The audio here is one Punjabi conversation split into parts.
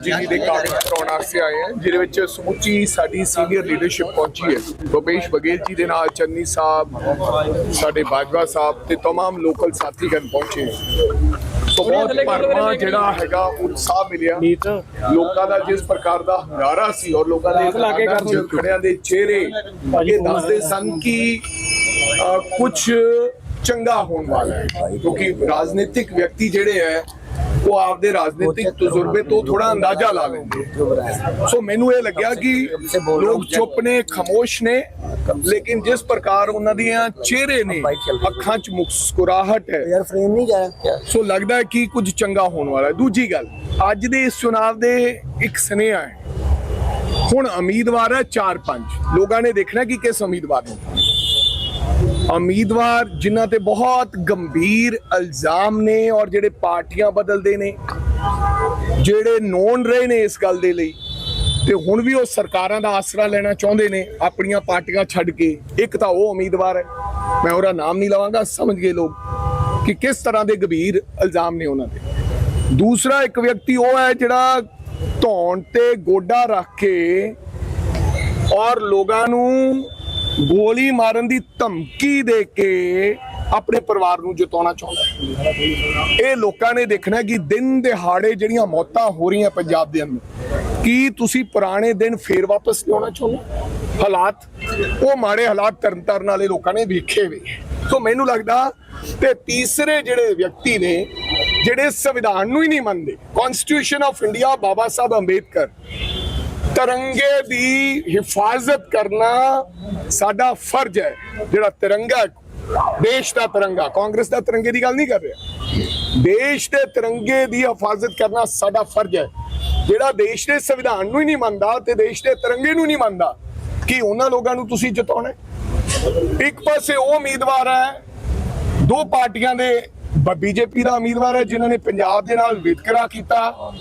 ਜੀ ਦੇ ਕਾਗਜ਼ ਕਰਾਉਣ ਵਾਸਤੇ ਆਏ ਹਾਂ ਜਿਹਦੇ ਵਿੱਚ ਸਮੁੱਚੀ ਸਾਡੀ ਸੀਨੀਅਰ ਲੀਡਰਸ਼ਿਪ ਪਹੁੰਚੀ ਹੈ ਭੁਪੇਸ਼ ਬਘੇਲ ਜੀ ਦੇ ਨਾਲ ਚੰਨੀ ਸਾਹਿਬ ਸਾਡੇ ਬਾਜਵਾ ਸਾਹਿਬ ਤੇ तमाम ਲੋਕਲ ਸਾਥੀਗਣ ਪਹੁੰਚੇ ਸੋ ਬਹੁਤ ਭਰਵਾਂ ਜਿਹੜਾ ਹੈਗਾ ਉਤਸ਼ਾਹ ਮਿਲਿਆ ਲੋਕਾਂ ਦਾ ਜਿਸ ਪ੍ਰਕਾਰ ਦਾ ਹੰਗਾਰਾ ਸੀ ਔਰ ਲੋਕਾਂ ਦੇ ਦੁਕਾਨਾਂ 'ਚ ਖੜਿਆਂ ਦੇ ਚਿਹਰੇ ਇਹ ਦੱਸਦੇ ਸਨ ਕਿ ਕੁਝ ਚੰਗਾ ਹੋਣ ਵਾਲਾ ਹੈ ਕਿਉਂਕਿ ਰਾਜਨੀਤਿਕ ਵਿਅਕਤੀ ਜਿਹੜੇ ਹੈ ਉਹ ਆਪਦੇ ਰਾਜਨੀਤਿਕ ਤਜਰਬੇ ਤੋਂ ਥੋੜਾ ਅੰਦਾਜ਼ਾ ਲਾ ਲੈਂਦੇ। ਸੋ ਮੈਨੂੰ ਇਹ ਲੱਗਿਆ ਕਿ ਲੋਕ ਚੁੱਪ ਨੇ ਖਾਮੋਸ਼ ਨੇ ਲੇਕਿਨ ਜਿਸ ਪ੍ਰਕਾਰ ਉਹਨਾਂ ਦੀਆਂ ਚਿਹਰੇ ਨੇ ਅੱਖਾਂ 'ਚ ਮੁਸਕਰਾਹਟ ਹੈ। ਯਾਰ ਫਰੇਮ ਨਹੀਂ ਜਾਇਆ ਸੋ ਲੱਗਦਾ ਹੈ ਕਿ ਕੁਝ ਚੰਗਾ ਹੋਣ ਵਾਲਾ ਹੈ। ਦੂਜੀ ਗੱਲ ਅੱਜ ਦੇ ਇਸ ਚੁਣਾਵ ਦੇ ਇੱਕ ਸੁਨੇਹਾ ਹੈ। ਹੁਣ ਉਮੀਦਵਾਰ ਹੈ 4-5 ਲੋਕਾਂ ਨੇ ਦੇਖਣਾ ਕਿ ਕਿਸ ਉਮੀਦਵਾਰ ਨੂੰ। ਉਮੀਦਵਾਰ ਜਿਨ੍ਹਾਂ ਤੇ ਬਹੁਤ ਗੰਭੀਰ ਇਲਜ਼ਾਮ ਨੇ ਔਰ ਜਿਹੜੇ ਪਾਰਟੀਆਂ ਬਦਲਦੇ ਨੇ, ਜਿਹੜੇ ਨੋਨ ਰਹੇ ਨੇ ਇਸ ਗੱਲ ਦੇ ਲਈ, ਤੇ ਹੁਣ ਵੀ ਉਹ ਸਰਕਾਰਾਂ ਦਾ ਆਸਰਾ ਲੈਣਾ ਚਾਹੁੰਦੇ ਨੇ, ਆਪਣੀਆਂ ਪਾਰਟੀਆਂ ਛੱਡ ਕੇ। ਇੱਕ ਤਾਂ ਉਹ ਉਮੀਦਵਾਰ ਹੈ, ਮੈਂ ਉਹਦਾ ਨਾਮ ਨਹੀਂ ਲਵਾਂਗਾ, ਸਮਝ ਗਏ ਲੋਕ ਕਿ ਕਿਸ ਤਰ੍ਹਾਂ ਦੇ ਗੰਭੀਰ ਇਲਜ਼ਾਮ ਨੇ ਉਹਨਾਂ ਦੇ। ਦੂਸਰਾ ਇੱਕ ਵਿਅਕਤੀ ਉਹ ਹੈ ਜਿਹੜਾ ਧੌਣ ਤੇ ਗੋਡਾ ਰੱਖ ਕੇ ਔਰ ਲੋਕਾਂ ਨੂੰ ਗੋਲੀ ਮਾਰਨ ਦੀ ਧਮਕੀ ਦੇ ਕੇ ਆਪਣੇ ਪਰਿਵਾਰ ਨੂੰ ਜਿਤਾਉਣਾ ਚਾਹੁੰਦਾ ਹੈ। ਇਹ ਲੋਕਾਂ ਨੇ ਦੇਖਣਾ ਕਿ ਦਿਨ ਦਿਹਾੜੇ ਜਿਹੜੀਆਂ ਮੌਤਾਂ ਹੋ ਰਹੀਆਂ ਪੰਜਾਬ ਦੇ ਅੰਦਰ, ਕੀ ਤੁਸੀਂ ਪੁਰਾਣੇ ਦਿਨ ਫੇਰ ਵਾਪਸ ਲਿਆਉਣਾ ਚਾਹੁੰਦੇ ਹਾਲਾਤ, ਉਹ ਮਾੜੇ ਹਾਲਾਤ ਤਰਨ ਤਾਰਨ ਵਾਲੇ ਲੋਕਾਂ ਨੇ ਵੇਖੇ ਵੇ। ਸੋ ਮੈਨੂੰ ਲੱਗਦਾ ਤੇ ਤੀਸਰੇ ਜਿਹੜੇ ਵਿਅਕਤੀ ਨੇ, ਜਿਹੜੇ ਸੰਵਿਧਾਨ ਨੂੰ ਹੀ ਨਹੀਂ ਮੰਨਦੇ constitution of India Baba Sahib Ambedkar ਤਿਰੰਗੇ ਦੀ ਹਿਫਾਜ਼ਤ ਕਰਨਾ ਸਾਡਾ ਫਰਜ਼ ਹੈ। ਜਿਹੜਾ ਤਿਰੰਗਾ ਦੇਸ਼ ਦਾ ਤਿਰੰਗਾ, ਕਾਂਗਰਸ ਦਾ ਤਿਰੰਗੇ ਦੀ ਗੱਲ ਨਹੀਂ ਕਰ ਰਿਹਾ। ਦੇਸ਼ ਦੇ ਤਿਰੰਗੇ ਦੀ ਹਿਫਾਜ਼ਤ ਕਰਨਾ ਸਾਡਾ ਫਰਜ਼ ਹੈ। ਜਿਹੜਾ ਦੇਸ਼ ਦੇ ਸੰਵਿਧਾਨ ਨੂੰ ਹੀ ਨਹੀਂ ਮੰਨਦਾ ਤੇ ਦੇਸ਼ ਦੇ ਤਿਰੰਗੇ ਨੂੰ ਨਹੀਂ ਮੰਨਦਾ, ਕਿ ਉਹਨਾਂ ਲੋਕਾਂ ਨੂੰ ਤੁਸੀਂ ਜਿਤਾਉਣਾ ਇੱਕ ਪਾਸੇ ਉਹ ਉਮੀਦਵਾਰ ਹੈ, ਦੋ ਪਾਰਟੀਆਂ ਦੇ ਬੀਜੇਪੀ ਦਾ ਉਮੀਦਵਾਰ ਹੈ ਜਿਨ੍ਹਾਂ ਨੇ ਪੰਜਾਬ ਦੇ ਨਾਲ ਵਿਤਕਰਾ ਕੀਤਾ।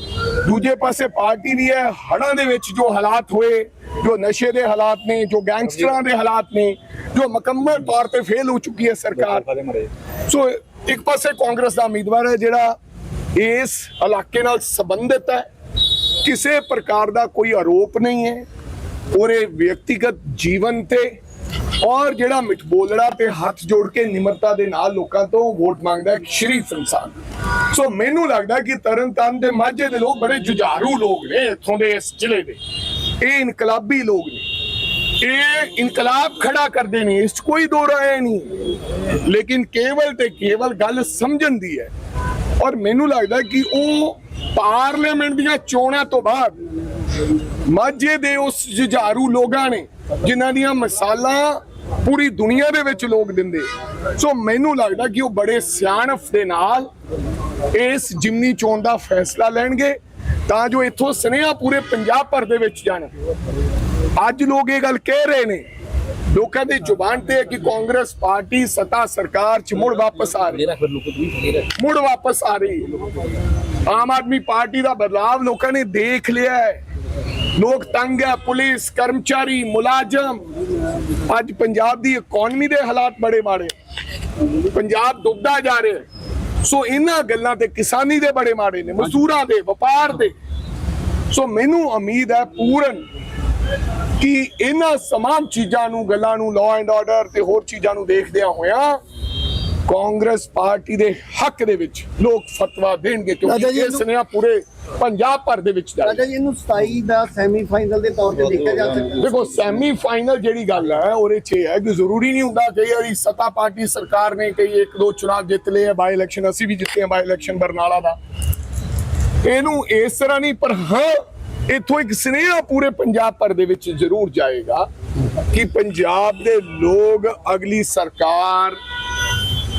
ਦੂਜੇ ਪਾਸੇ ਪਾਰਟੀ ਵੀ ਹੈ ਹੜਾਂ ਦੇ ਵਿੱਚ ਜੋ ਹਾਲਾਤ ਹੋਏ ਜੋ ਨਸ਼ੇ ਦੇ ਹਾਲਾਤ ਨੇ ਜੋ ਗੈਂਗਸਟਰਾਂ ਦੇ ਹਾਲਾਤ ਨੇ ਜੋ ਮੁਕੰਮਲ ਤੌਰ ਤੇ ਫੇਲ ਹੋ ਚੁੱਕੀ ਹੈ ਸਰਕਾਰ। ਸੋ ਇੱਕ ਪਾਸੇ ਕਾਂਗਰਸ ਦਾ ਉਮੀਦਵਾਰ ਹੈ ਜਿਹੜਾ ਇਸ ਇਲਾਕੇ ਨਾਲ ਸੰਬੰਧਿਤ ਹੈ। ਕਿਸੇ ਪ੍ਰਕਾਰ ਦਾ ਕੋਈ ਆਰੋਪ ਨਹੀਂ ਹੈ। ਉਹਦੇ ਵਿਅਕਤੀਗਤ ਜੀਵਨ ਤੇ ਔਰ ਜਿਹੜਾ ਮਿੱਠ ਬੋਲੜਾ ਤੇ ਹੱਥ ਜੋੜ ਕੇ ਨਿਮਰਤਾ ਦੇ ਨਾਲ ਲੋਕਾਂ ਤੋਂ ਵੋਟ ਮੰਗਦਾ ਹੈ, ਸ਼੍ਰੀ ਸੰਸਾਨ ਸੋ ਮੈਨੂੰ ਲੱਗਦਾ ਕਿ ਤਰਨਤਾਰਨ ਦੇ ਮਾਝੇ ਦੇ ਲੋਕ ਬੜੇ ਜੁਝਾਰੂ ਲੋਕ ਨੇ ਇੱਥੋਂ ਦੇ ਇਸ ਜ਼ਿਲ੍ਹੇ ਦੇ। ਇਹ ਇਨਕਲਾਬੀ ਲੋਕ ਨੇ। ਇਹ ਇਨਕਲਾਬ ਖੜਾ ਕਰਦੇ ਨੇ, ਇਸ ਕੋਈ ਦੋ ਰਾਏ ਨਹੀਂ। ਲੇਕਿਨ ਕੇਵਲ ਤੇ ਕੇਵਲ ਗੱਲ ਸਮਝਣ ਦੀ ਹੈ। ਔਰ ਮੈਨੂੰ ਲੱਗਦਾ ਕਿ ਉਹ ਪਾਰਲੀਮੈਂਟ ਦੀਆਂ ਚੋਣਾਂ ਤੋਂ ਬਾਅਦ ਮਾਝੇ ਦੇ ਉਸ ਜੁਝਾਰੂ ਲੋਕਾਂ ਨੇ ਜਿਨ੍ਹਾਂ ਦੀਆਂ ਮਿਸਾਲਾਂ ਪੂਰੀ ਦੁਨੀਆ ਦੇ ਵਿੱਚ ਲੋਕ ਦਿੰਦੇ। ਸੋ ਮੈਨੂੰ ਲੱਗਦਾ ਕਿ ਉਹ ਬੜੇ ਸਿਆਣਪ ਦੇ ਨਾਲ ਇਸ ਜਿਮਨੀ ਚੋਣ ਦਾ ਫੈਸਲਾ ਲੈਣਗੇ, ਤਾਂ ਜੋ ਇੱਥੋਂ ਸੁਨੇਹਾ ਪੂਰੇ ਪੰਜਾਬ ਭਰ ਦੇ ਵਿੱਚ ਜਾਣ। ਅੱਜ ਲੋਕ ਇਹ ਗੱਲ ਕਹਿ ਰਹੇ ਨੇ, ਲੋਕਾਂ ਦੀ ਜ਼ੁਬਾਨ ਤੇ ਹੈ ਕਿ ਕਾਂਗਰਸ ਪਾਰਟੀ ਸੱਤਾ ਸਰਕਾਰ ਚ ਮੁੜ ਵਾਪਸ ਆ ਰਹੀ। ਮੁੜ ਵਾਪਸ ਆ ਰਹੀ। ਆਮ ਆਦਮੀ ਪਾਰਟੀ ਦਾ ਬਦਲਾਵ ਲੋਕਾਂ ਨੇ ਦੇਖ ਲਿਆ ਹੈ। ਲੋਕ ਤੰਗ ਹੈ ਪੁਲਿਸ ਕਰਮਚਾਰੀ ਮੁਲਾਜ਼ਮ। ਅੱਜ ਪੰਜਾਬ ਦੀ ਇਕਨੋਮੀ ਦੇ ਹਾਲਾਤ ਬੜੇ ਮਾੜੇ। ਪੰਜਾਬ ਡੁੱਬਦਾ ਜਾ ਰਿਹਾ। ਸੋ ਇਹਨਾਂ ਗੱਲਾਂ ਤੇ ਕਿਸਾਨੀ ਦੇ ਬੜੇ ਮਾੜੇ ਨੇ ਮਜ਼ਦੂਰਾਂ ਦੇ ਵਪਾਰ ਦੇ। ਸੋ ਮੈਨੂੰ ਉਮੀਦ ਹੈ ਪੂਰਨ ਕਿ ਇਹਨਾਂ ਸਮਾਨ ਚੀਜ਼ਾਂ ਨੂੰ ਗੱਲਾਂ ਨੂੰ ਲਾਅ ਐਂਡ ਆਰਡਰ ਤੇ ਹੋਰ ਚੀਜ਼ਾਂ ਨੂੰ ਦੇਖਦਿਆਂ ਹੋਇਆਂ ਕਾਂਗਰਸ ਪਾਰਟੀ ਦੇ ਹੱਕ ਦੇ ਵਿੱਚ ਲੋਕ ਫਤਵਾ ਦੇਣਗੇ ਕਿਉਂਕਿ ਇਹ ਸੁਨੇਹਾ ਪੂਰੇ ਪੰਜਾਬ ਭਰ ਦੇ ਵਿੱਚ ਰਾਜਾ ਜਾਏਗਾ ਜੀ ਇਹਨੂੰ 27 ਦਾ ਸੈਮੀਫਾਈਨਲ ਦੇ ਤੌਰ ਤੇ ਦੇਖਿਆ ਜਾ ਸਕਦਾ। ਦੇਖੋ ਸੈਮੀ ਫਾਈਨਲ ਜਿਹੜੀ ਗੱਲ ਹੈ ਉਹਦੇ 'ਚ ਹੈ ਕਿ ਜ਼ਰੂਰੀ ਨਹੀਂ ਹੁੰਦਾ ਕਈ ਵਾਰੀ ਸੱਤਾ ਪਾਰਟੀ ਸਰਕਾਰ ਨੇ ਕਈ ਇੱਕ ਦੋ ਚੁਣਾਵ ਜਿੱਤ ਲਏ ਆ ਬਾਈ ਇਲੈਕਸ਼ਨ ਅਸੀਂ ਵੀ ਜਿੱਤੇ ਆ ਬਾਈ ਇਲੈਕਸ਼ਨ ਬਰਨਾਲਾ ਦਾ। ਇਹਨੂੰ ਇਸ ਤਰ੍ਹਾਂ ਨਹੀਂ ਪਰ ਹਾਂ ਇੱਥੋਂ ਇੱਕ ਸੁਨੇਹਾ ਪੂਰੇ ਪੰਜਾਬ ਭਰ ਦੇ ਵਿੱਚ ਜ਼ਰੂਰ ਜਾਏਗਾ ਕਿ ਪੰਜਾਬ ਦੇ ਲੋਕ ਅਗਲੀ ਸਰਕਾਰ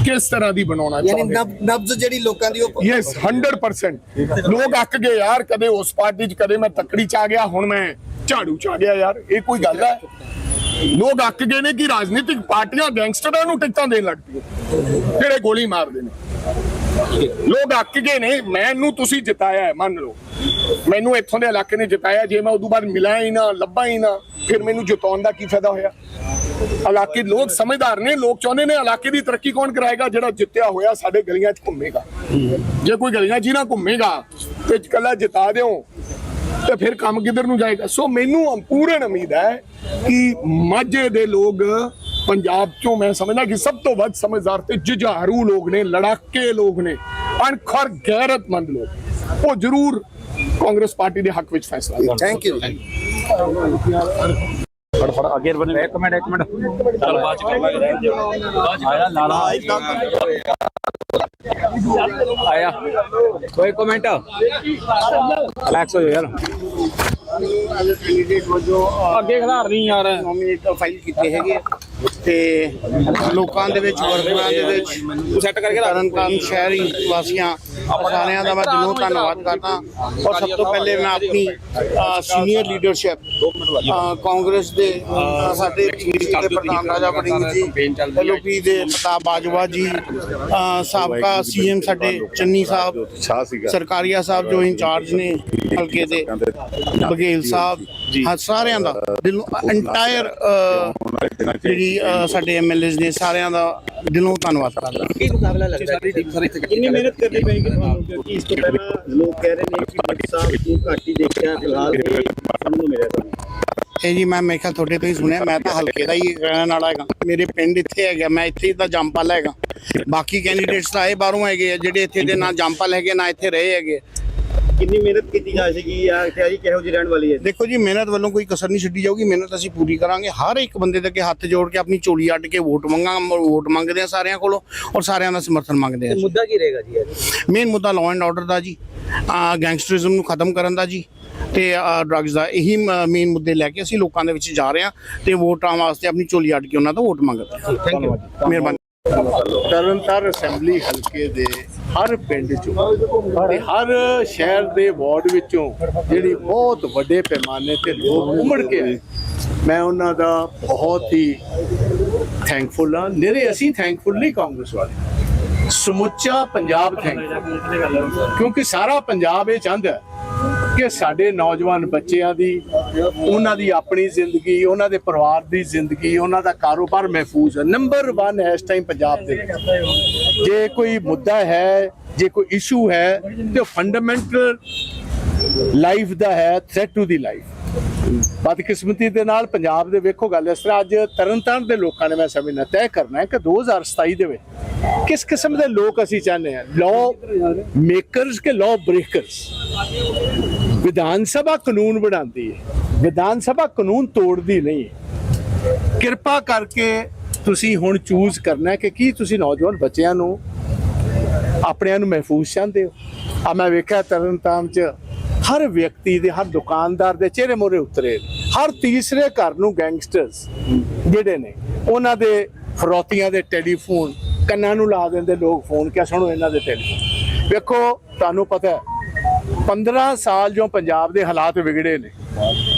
ਕਿਸ ਤਰ੍ਹਾਂ ਦੀ ਬਣਾਉਣਾ ਯਾਨੀ ਚਾਹੁੰਦੇ। ਨਬ- ਨਬਜ਼ ਜਿਹੜੀ ਲੋਕਾਂ ਦੀ ਉਹ ਯੈਸ 100% ਲੋਕ ਅੱਕ ਗਏ ਯਾਰ ਕਦੇ ਉਸ ਪਾਰਟੀ 'ਚ ਕਦੇ ਮੈਂ ਤੱਕੜੀ 'ਚ ਆ ਗਿਆ ਹੁਣ ਮੈਂ ਝਾੜੂ 'ਚ ਆ ਗਿਆ ਯਾਰ ਇਹ ਕੋਈ ਗੱਲ ਹੈ? ਲੋਕ ਅੱਕ ਗਏ ਨੇ ਕਿ ਰਾਜਨੀਤਿਕ ਪਾਰਟੀਆਂ ਗੈਂਗਸਟਰਾਂ ਨੂੰ ਟਿਕਟਾਂ ਦੇਣ ਲੱਗ ਪਈਆਂ ਜਿਹੜੇ ਗੋਲੀ ਮਾਰਦੇ ਨੇ। ਲੋਕ ਅੱਕ ਗਏ ਨੇ ਮੈਨੂੰ ਤੁਸੀਂ ਜਿਤਾਇਆ ਹੈ ਮੰਨ ਲਓ। ਮੈਨੂੰ ਇੱਥੋਂ ਦੇ ਇਲਾਕੇ ਨੇ ਜਿਤਾਇਆ ਜੇ ਮੈਂ ਉਦੋਂ ਬਾਅਦ ਮਿਲਾਂ ਹੀ ਨਾ ਲੱਭਾਂ ਹੀ ਨਾ ਫਿਰ ਮੈਨੂੰ ਜਿਤਾਉਣ ਦਾ ਕੀ ਫਾਇਦਾ ਹੋਇਆ? ਇਲਾਕੇ ਲੋਕ ਸਮਝਦਾਰ ਨੇ ਲੋਕ ਚਾਹੁੰਦੇ ਨੇ ਇਲਾਕੇ ਦੀ ਤਰੱਕੀ ਕੌਣ ਕਰਾਏਗਾ ਜਿਹੜਾ ਜਿੱਤਿਆ ਹੋਇਆ ਸਾਡੇ ਗਲੀਆਂ 'ਚ ਘੁੰਮੇਗਾ। ਜੇ ਕੋਈ ਗਲੀਆਂ 'ਚ ਹੀ ਨਾ ਘੁੰਮੇਗਾ ਤੇ ਇਕੱਲਾ ਜਿਤਾ ਦਿਓ ਤੇ ਫਿਰ ਕੰਮ ਕਿੱਧਰ ਨੂੰ ਜਾਏਗਾ? ਸੋ ਮੈਨੂੰ ਪੂਰਨ ਉਮੀਦ ਹੈ ਕਿ ਮਾਝੇ ਦੇ ਲੋਕ ਪੰਜਾਬ ਚੋਂ ਮੈਂ ਸਮਝਦਾ ਕਿ ਸਭ ਤੋਂ ਵੱਧ ਸਮਝਦਾਰ ਤੇ ਜੁਝਾਰੂ ਲੋਕ ਨੇ ਲੜਾਕੇ ਲੋਕ ਨੇ ਅਣਖਰ ਗੈਰਤਮੰਦ ਲੋਕ। ਉਹ ਜ਼ਰੂਰ ਕਾਂਗਰਸ ਪਾਰਟੀ ਦੇ ਹੱਕ ਵਿੱਚ ਫੈਸਲਾ ਥੈਂਕ ਯੂ ਫੜ ਫੜ ਅੱਗੇ ਬਣ ਇੱਕ ਮਿੰਟ ਇੱਕ ਮਿੰਟ। ਚੱਲ ਬਾਅਦ ਚ ਕਰ ਲਾਂਗੇ ਆਇਆ ਲਾਲਾ। ਆਇਆ। ਕੋਈ ਕਮੈਂਟ ਰਿਲੈਕਸ ਹੋ ਜਾ ਯਾਰ। ਅੱਗੇ ਖਿਲਾਰ ਨਹੀਂ ਯਾਰ। ਨੋਮੀਨੇਟ ਫਾਈਲ ਕੀਤੇ ਹੈਗੇ ਆ। ਤੇ ਲੋਕਾਂ ਦੇ ਵਿੱਚ ਵਰਕਰਾਂ ਦੇ ਵਿੱਚ ਸੈੱਟ ਕਰਕੇ ਤਰਨਤਾਰਨ ਸ਼ਹਿਰੀ ਵਾਸੀਆਂ ਸਾਰਿਆਂ ਦਾ ਮੈਂ ਦਿਲੋਂ ਧੰਨਵਾਦ ਕਰਦਾ। ਔਰ ਸਭ ਤੋਂ ਪਹਿਲੇ ਮੈਂ ਆਪਣੀ ਸੀਨੀਅਰ ਲੀਡਰਸ਼ਿਪ ਕਾਂਗਰਸ ਦੇ ਸਾਡੇ ਦੇ ਪ੍ਰਧਾਨ ਰਾਜਾ ਵੜਿੰਗ ਜੀ ਐਲਓਪੀ ਦੇ ਪ੍ਰਤਾਪ ਬਾਜਵਾ ਜੀ ਅਹ, ਸਾਬਕਾ ਸੀਐਮ ਸਾਡੇ ਚੰਨੀ ਸਾਹਿਬ ਸਰਕਾਰੀਆ ਸਾਹਿਬ ਜੋ ਇੰਚਾਰਜ ਨੇ ਹਲਕੇ ਦੇ ਬਘੇਲ ਸਾਹਿਬ ਸਾਰਿਆਂ ਦਾ ਦਿਲੋਂ ਇੰਟਾਇਰ ਜਿਹੜੀ ਅਹ, ਸਾਡੇ ਐਮਐਲਏਸ ਨੇ ਸਾਰਿਆਂ ਦਾ ਦਿਲੋਂ ਧੰਨਵਾਦ ਕਰਦਾ। ਕਿੰਨੀ ਮਿਹਨਤ ਕਰਨੀ ਪਏਗੀ ਤੁਹਾਨੂੰ ਕਿਉਂਕਿ ਇਸ ਤੋਂ ਪਹਿਲਾਂ ਲੋਕ ਕਹਿ ਰਹੇ ਨੇ ਕਿ ਮੱਟੀ ਸਾਹਿਬ ਨੂੰ ਘੱਟ ਹੀ ਦੇਖਿਆ ਫਿਲਹਾਲ ਸਾਨੂੰ ਨੂੰ ਮਿਲਿਆ ਤੁਹਾਨੂੰ ਇਹ ਜੀ ਮੈਂ ਮੇਖਾ ਤੁਹਾਡੇ ਤੋਂ ਹੀ ਸੁਣਿਆ ਮੈਂ ਤਾਂ ਹਲਕੇ ਦਾ ਹੀ ਰਹਿਣ ਵਾਲਾ ਹੈਗਾ। ਮੇਰੇ ਪਿੰਡ ਇੱਥੇ ਹੈਗਾ ਮੈਂ ਇੱਥੇ ਹੀ ਤਾਂ ਜੰਪਲ ਹੈਗਾ। ਬਾਕੀ ਕੈਂਡੀਡੇਟਸ ਤਾਂ ਇਹ ਬਾਹਰੋਂ ਹੈਗੇ ਆ ਜਿਹੜੇ ਇੱਥੇ ਦੇ ਨਾ ਜੰਪਲ ਹੈਗੇ ਨਾ ਇੱਥੇ ਰਹੇ ਹੈਗੇ। ਕਿੰਨੀ ਮਿਹਨਤ ਕੀਤੀ ਜਾ ਸੀਗੀ ਆ ਇੱਥੇ ਜੀ ਕਿਹੋ ਜਿਹੀ ਰਹਿਣ ਵਾਲੀ ਹੈ? ਦੇਖੋ ਜੀ ਮਿਹਨਤ ਵੱਲੋਂ ਕੋਈ ਕਸਰ ਨਹੀਂ ਛੱਡੀ ਜਾਊਗੀ ਮਿਹਨਤ ਅਸੀਂ ਪੂਰੀ ਕਰਾਂਗੇ। ਹਰ ਇੱਕ ਬੰਦੇ ਦੇ ਅੱਗੇ ਹੱਥ ਜੋੜ ਕੇ ਆਪਣੀ ਝੋਲੀ ਅੱਡ ਕੇ ਵੋਟ ਮੰਗਾ ਵੋਟ ਮੰਗਦੇ ਆ ਸਾਰਿਆਂ ਕੋਲੋਂ ਔਰ ਸਾਰਿਆਂ ਦਾ ਸਮਰਥਨ ਮੰਗਦੇ ਆ ਮੁੱਦਾ ਕੀ ਰਹੇਗਾ ਜੀ ਮੇਨ ਮੁੱਦਾ ਲਾਅ ਐਂਡ ਆਰਡਰ ਦਾ ਜੀ ਗੈਂਗਸਟਰਿਜ਼ਮ ਨੂੰ ਖਤਮ ਕਰਨ ਦਾ ਜੀ ਤੇ ਡਰੱਗਸ ਦਾ ਇਹੀ ਮੇਨ ਮੁੱਦੇ ਲੈ ਕੇ ਅਸੀਂ ਲੋਕਾਂ ਦੇ ਵਿੱਚ ਜਾ ਰਹੇ ਹਾਂ ਤੇ ਵੋਟਾਂ ਵਾਸਤੇ ਆਪਣੀ ਝੋਲੀ ਅੱਡ ਕੇ ਉਹਨਾਂ ਤੋਂ ਵੋਟ ਮੰਗਦੇ ਯੂ ਮਿਹਰਬਾਨੀ। ਤਰਨਤਾਰਨ ਅਸੈਂਬਲੀ ਹਲਕੇ ਦੇ ਹਰ ਪਿੰਡ ਚੋਂ ਤੇ ਹਰ ਸ਼ਹਿਰ ਦੇ ਵਾਰਡ ਵਿੱਚੋਂ ਜਿਹੜੀ ਬਹੁਤ ਵੱਡੇ ਪੈਮਾਨੇ ਤੇ ਲੋਕ ਉਮੜ ਕੇ ਆਏ ਮੈਂ ਉਹਨਾਂ ਦਾ ਬਹੁਤ ਹੀ ਥੈਂਕਫੁਲ ਹਾਂ। ਨਿਰੇ ਅਸੀਂ ਥੈਂਕਫੁਲ ਨਹੀਂ ਕਾਂਗਰਸ ਵਾਲੇ। ਸਮੁੱਚਾ ਪੰਜਾਬ ਥੈਂਕਫੁਲ ਕਿਉਂਕਿ ਸਾਰਾ ਪੰਜਾਬ ਇਹ ਚਾਹੁੰਦਾ ਕਿ ਸਾਡੇ ਨੌਜਵਾਨ ਬੱਚਿਆਂ ਦੀ, ਉਹਨਾਂ ਦੀ ਆਪਣੀ ਜ਼ਿੰਦਗੀ, ਉਹਨਾਂ ਦੇ ਪਰਿਵਾਰ ਦੀ ਜ਼ਿੰਦਗੀ, ਉਹਨਾਂ ਦਾ ਕਾਰੋਬਾਰ ਮਹਿਫੂਜ਼ ਹੈ। ਨੰਬਰ 1 ਹੈ ਇਸ ਟਾਈਮ ਪੰਜਾਬ ਦੇ ਜੇ ਕੋਈ ਮੁੱਦਾ ਹੈ, ਜੇ ਕੋਈ ਇਸ਼ੂ ਹੈ, ਤੇ ਫੰਡਾਮੈਂਟਲ ਲਾਈਫ ਦਾ ਹੈ ਥ੍ਰੈਟ ਟੂ ਦੀ ਲਾਈਫ ਬਦਕਿਸਮਤੀ ਦੇ ਨਾਲ ਪੰਜਾਬ ਦੇ ਵੇਖੋ ਗੱਲ ਇਸ ਤਰ੍ਹਾਂ, ਅੱਜ ਤਰਨਤਾਰਨ ਦੇ ਲੋਕਾਂ ਨੇ ਮੈਂ ਸਮਝਣਾ, ਤੈਅ ਕਰਨਾ ਹੈ ਕਿ 2027 ਦੇ ਵਿੱਚ ਕਿਸ ਕਿਸਮ ਦੇ ਲੋਕ ਅਸੀਂ ਚਾਹੁੰਦੇ ਹਾਂ? ਲਾਅ ਮੇਕਰਸ ਕੇ ਲਾਅ ਬ੍ਰੇਕਰਸ ਵਿਧਾਨ ਸਭਾ ਕਾਨੂੰਨ ਬਣਾਉਂਦੀ ਹੈ। ਵਿਧਾਨ ਸਭਾ ਕਾਨੂੰਨ ਤੋੜਦੀ ਨਹੀਂ ਹੈ। ਕਿਰਪਾ ਕਰਕੇ ਤੁਸੀਂ ਹੁਣ ਚੂਜ਼ ਕਰਨਾ ਕਿ ਕੀ ਤੁਸੀਂ ਨੌਜਵਾਨ ਬੱਚਿਆਂ ਨੂੰ ਆਪਣਿਆਂ ਨੂੰ ਮਹਿਫੂਜ਼ ਚਾਹੁੰਦੇ ਹੋ? ਆ ਮੈਂ ਵੇਖਿਆ ਤਰਨਤਾਰਨ ਚ ਹਰ ਵਿਅਕਤੀ ਦੇ, ਹਰ ਦੁਕਾਨਦਾਰ ਦੇ ਚਿਹਰੇ ਮੋਰੇ ਉਤਰੇ ਹਰ ਤੀਸਰੇ ਘਰ ਨੂੰ ਗੈਂਗਸਟਰਸ ਜਿਹੜੇ ਨੇ, ਉਹਨਾਂ ਦੇ ਫਰੋਤੀਆਂ ਦੇ ਟੈਲੀਫੋਨ ਕੰਨਾਂ ਨੂੰ ਲਾ ਦਿੰਦੇ, ਲੋਕ ਫੋਨ ਕਿਆ ਸੁਣੋ ਇਹਨਾਂ ਦੇ ਟੈਲੀਫੋਨ। ਵੇਖੋ, ਤੁਹਾਨੂੰ ਪਤਾ 15 ਸਾਲ ਜੋ ਪੰਜਾਬ ਦੇ ਹਾਲਾਤ ਵਿਗੜੇ ਨੇ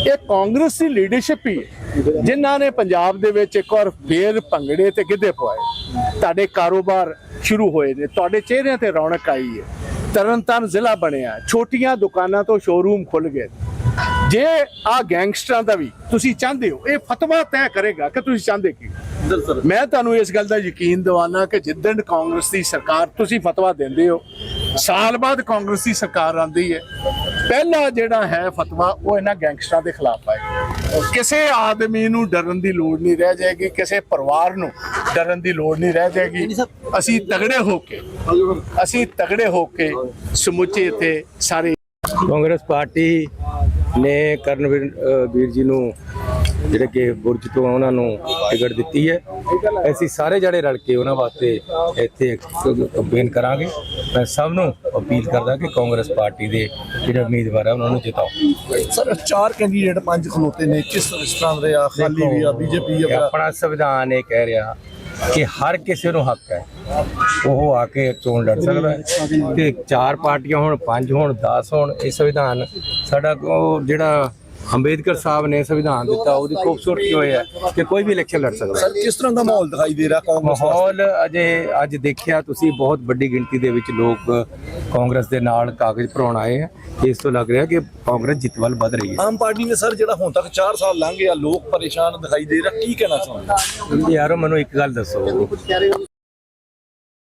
ਇਹ ਕਾਂਗਰਸ ਦੀ ਲੀਡਰਸ਼ਿਪ ਹੀ ਹੈ। ਜਿਨ੍ਹਾਂ ਨੇ ਪੰਜਾਬ ਦੇ ਵਿੱਚ ਇੱਕ ਵਾਰ ਫੇਰ ਭੰਗੜੇ ਤੇ ਗਿੱਧੇ ਪਵਾਏ। ਤੁਹਾਡੇ ਕਾਰੋਬਾਰ ਸ਼ੁਰੂ ਹੋਏ ਨੇ ਤੁਹਾਡੇ ਚਿਹਰਿਆਂ ਤੇ ਰੌਣਕ ਆਈ ਹੈ। ਤਰਨਤਾਰਨ ਜ਼ਿਲ੍ਹਾ ਬਣਿਆ ਛੋਟੀਆਂ ਦੁਕਾਨਾਂ ਤੋਂ ਸ਼ੋਰੂਮ ਖੁੱਲ ਗਏ ਜੇ ਆ ਗੈਂਗਸਟਰਾਂ ਦਾ ਵੀ ਤੁਸੀਂ ਚਾਹੁੰਦੇ ਹੋ ਇਹ ਫਤਵਾ ਤੈਅ ਕਰੇਗਾ ਕਿ ਤੁਸੀਂ ਚਾਹੁੰਦੇ ਕੀ। ਮੈਂ ਤੁਹਾਨੂੰ ਇਸ ਗੱਲ ਦਾ ਯਕੀਨ ਦਿਵਾਨਾ ਕਿ ਜਿੱਦਣ ਕਾਂਗਰਸ ਦੀ ਸਰਕਾਰ ਤੁਸੀਂ ਫਤਵਾ ਦਿੰਦੇ ਹੋ ਸਾਲ ਬਾਅਦ ਕਾਂਗਰਸ ਦੀ ਸਰਕਾਰ ਆਂਦੀ ਹੈ ਪਹਿਲਾ ਜਿਹੜਾ ਹੈ ਫਤਵਾ ਉਹ ਇਹਨਾਂ ਗੈਂਗਸਟਰਾਂ ਦੇ ਖਿਲਾਫ ਆਏ ਕਿਸੇ ਆਦਮੀ ਨੂੰ ਡਰਨ ਦੀ ਲੋੜ ਨਹੀਂ ਰਹਿ ਜਾਏਗੀ ਕਿਸੇ ਪਰਿਵਾਰ ਨੂੰ ਡਰਨ ਦੀ ਲੋੜ ਨਹੀਂ ਰਹਿ ਜਾਏਗੀ। ਅਸੀਂ ਤਗੜੇ ਹੋ ਕੇ ਅਸੀਂ ਤਗੜੇ ਹੋ ਕੇ ਸਮੁੱਚੇ ਇੱਥੇ ਸਾਰੇ ਕਾਂਗਰਸ ਪਾਰਟੀ ਨੇ ਕਰਨਵੀਰ ਅ, ਵੀਰ ਜੀ ਨੂੰ ਜਿਹੜੇ ਕਿ ਬੁਰਜ ਤੋਂ ਉਹਨਾਂ ਨੂੰ ਟਿਕਟ ਦਿੱਤੀ ਹੈ। ਅਸੀਂ ਸਾਰੇ ਜਿਹੜੇ ਰਲ ਕੇ ਉਹਨਾਂ ਵਾਸਤੇ ਇੱਥੇ ਕੰਪੇਨ ਕਰਾਂਗੇ। ਮੈਂ ਸਭ ਨੂੰ ਅਪੀਲ ਕਰਦਾ ਕਿ ਕਾਂਗਰਸ ਪਾਰਟੀ ਦੇ ਜਿਹੜੇ ਉਮੀਦਵਾਰ ਹੈ ਉਹਨਾਂ ਨੂੰ ਜਿਤਾਓ। ਸਰ ਚਾਰ ਕੈਂਡੀਡੇਟ ਪੰਜ ਖਲੋਤੇ ਨੇ। ਕਿਸ ਤਰ੍ਹਾਂ ਦੇ ਆ? ਖਾਲੀ ਵੀ ਆ ਬੀਜੇਪੀ ਆ ਆਪਣਾ ਸੰਵਿਧਾਨ ਇਹ ਕਹਿ ਰਿਹਾ ਕਿ ਹਰ ਕਿਸੇ ਨੂੰ ਹੱਕ ਹੈ। ਉਹ ਆ ਕੇ ਚੋਣ ਲੜ ਸਕਦਾ ਹੈ ਤੇ ਚਾਰ ਪਾਰਟੀਆਂ ਹੋਣ, ਪੰਜ ਹੋਣ 10 ਹੋਣ ਇਹ ਸੰਵਿਧਾਨ ਸਾਡਾ ਉਹ ਜਿਹੜਾ ਅੰਬੇਦਕਰ ਸਾਹਿਬ ਨੇ ਸੰਵਿਧਾਨ ਦਿੱਤਾ ਉਹਦੀ ਖੂਬਸੂਰਤੀ ਹੋਈ ਹੈ ਕਿ ਕੋਈ ਵੀ ਇਲੈਕਸ਼ਨ ਲੜ ਸਕਦਾ ਸਰ ਕਿਸ ਤਰ੍ਹਾਂ ਦਾ ਮਾਹੌਲ ਦਿਖਾਈ ਦੇ ਰਿਹਾ ਕਾਂਗਰਸ? ਮਾਹੌਲ ਅਜੇ ਅੱਜ ਦੇਖਿਆ ਤੁਸੀਂ ਬਹੁਤ ਵੱਡੀ ਗਿਣਤੀ ਦੇ ਵਿੱਚ ਲੋਕ ਕਾਂਗਰਸ ਦੇ ਨਾਲ ਕਾਗਜ਼ ਭਰਾਉਣ ਆਏ ਹੈ ਇਸ ਤੋਂ ਲੱਗ ਰਿਹਾ ਕਿ ਕਾਂਗਰਸ ਜਿੱਤ ਵੱਲ ਵਧ ਰਹੀ ਹੈ। ਆਮ ਪਾਰਟੀ ਨੇ ਸਰ ਜਿਹੜਾ ਹੁਣ ਤੱਕ 4 ਸਾਲ ਲੰਘ ਗਿਆ ਲੋਕ ਪਰੇਸ਼ਾਨ ਦਿਖਾਈ ਦੇ ਰਿਹਾ ਕੀ ਕਹਿਣਾ ਚਾਹੁੰਦੇ ਯਾਰੋ ਮੈਨੂੰ ਇੱਕ ਗੱਲ ਦੱਸੋ।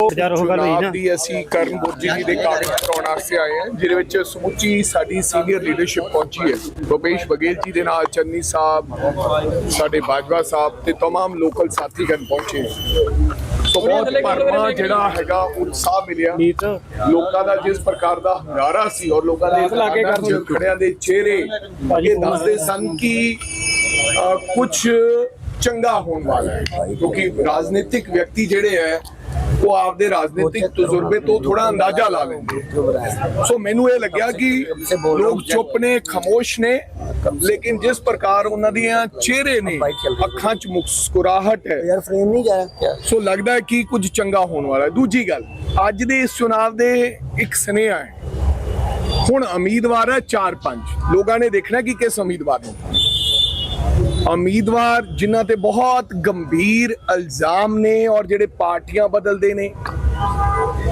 ਜਾ ਰਹੋ ਗੱਲ ਹੋਈ ਚੁਣਾਵ ਨਾ ਦੀ ਅਸੀਂ ਕਰਨ ਗੁਰਜੀ ਜੀ ਦੇ ਕਾਗਜ਼ ਕਰਾਉਣ ਵਾਸਤੇ ਆਏ ਹਾਂ ਜਿਹਦੇ ਵਿੱਚ ਸਮੁੱਚੀ ਸਾਡੀ ਸੀਨੀਅਰ ਲੀਡਰਸ਼ਿਪ ਪਹੁੰਚੀ ਹੈ ਭੁਪੇਸ਼ ਬਘੇਲ ਜੀ ਦੇ ਨਾਲ ਚੰਨੀ ਸਾਹਿਬ ਸਾਡੇ ਬਾਜਵਾ ਸਾਹਿਬ ਤੇ तमाम ਲੋਕਲ ਸਾਥੀਗਣ ਪਹੁੰਚੇ ਹੈ। ਸੋ ਬਹੁਤ ਭਰਵਾਂ ਜਿਹੜਾ ਹੈਗਾ ਉਤਸ਼ਾਹ ਮਿਲਿਆ ਲੋਕਾਂ ਦਾ ਜਿਸ ਪ੍ਰਕਾਰ ਦਾ ਹੰਗਾਰਾ ਸੀ ਔਰ ਲੋਕਾਂ ਦੇ ਮੈਦਾਨਾਂ 'ਚ ਖੜਿਆਂ ਦੇ ਚਿਹਰੇ ਇਹ ਦੱਸਦੇ ਸਨ ਕਿ ਕੁਝ ਚੰਗਾ ਹੋਣ ਵਾਲਾ ਹੈ ਕਿਉਂਕਿ ਰਾਜਨੀਤਿਕ ਵਿਅਕਤੀ ਜਿਹੜੇ ਹੈ ਉਹ ਆਪਦੇ ਰਾਜਨੀਤਿਕ ਤਜਰਬੇ ਤੋਂ ਥੋੜਾ ਅੰਦਾਜ਼ਾ ਲਾ ਲੈਂਦੇ। ਸੋ ਮੈਨੂੰ ਇਹ ਲੱਗਿਆ ਕਿ ਲੋਕ ਚੁੱਪ ਨੇ ਖਾਮੋਸ਼ ਨੇ ਲੇਕਿਨ ਜਿਸ ਪ੍ਰਕਾਰ ਉਹਨਾਂ ਦੀਆਂ ਚਿਹਰੇ ਨੇ ਅੱਖਾਂ 'ਚ ਮੁਸਕਰਾਹਟ ਹੈ। ਯਾਰ ਫਰੇਮ ਨਹੀਂ ਗਿਆ ਸੋ ਲੱਗਦਾ ਹੈ ਕਿ ਕੁਝ ਚੰਗਾ ਹੋਣ ਵਾਲਾ ਹੈ। ਦੂਜੀ ਗੱਲ ਅੱਜ ਦੇ ਇਸ ਚੁਣਾਵ ਦੇ ਇੱਕ ਸੁਨੇਹਾ ਹੈ। ਹੁਣ ਉਮੀਦਵਾਰ ਹੈ 4-5 ਲੋਕਾਂ ਨੇ ਦੇਖਣਾ ਕਿ ਕਿਸ ਉਮੀਦਵਾਰ ਨੂੰ। ਉਮੀਦਵਾਰ ਜਿਨ੍ਹਾਂ ਤੇ ਬਹੁਤ ਗੰਭੀਰ ਇਲਜ਼ਾਮ ਨੇ ਔਰ ਜਿਹੜੇ ਪਾਰਟੀਆਂ ਬਦਲਦੇ ਨੇ,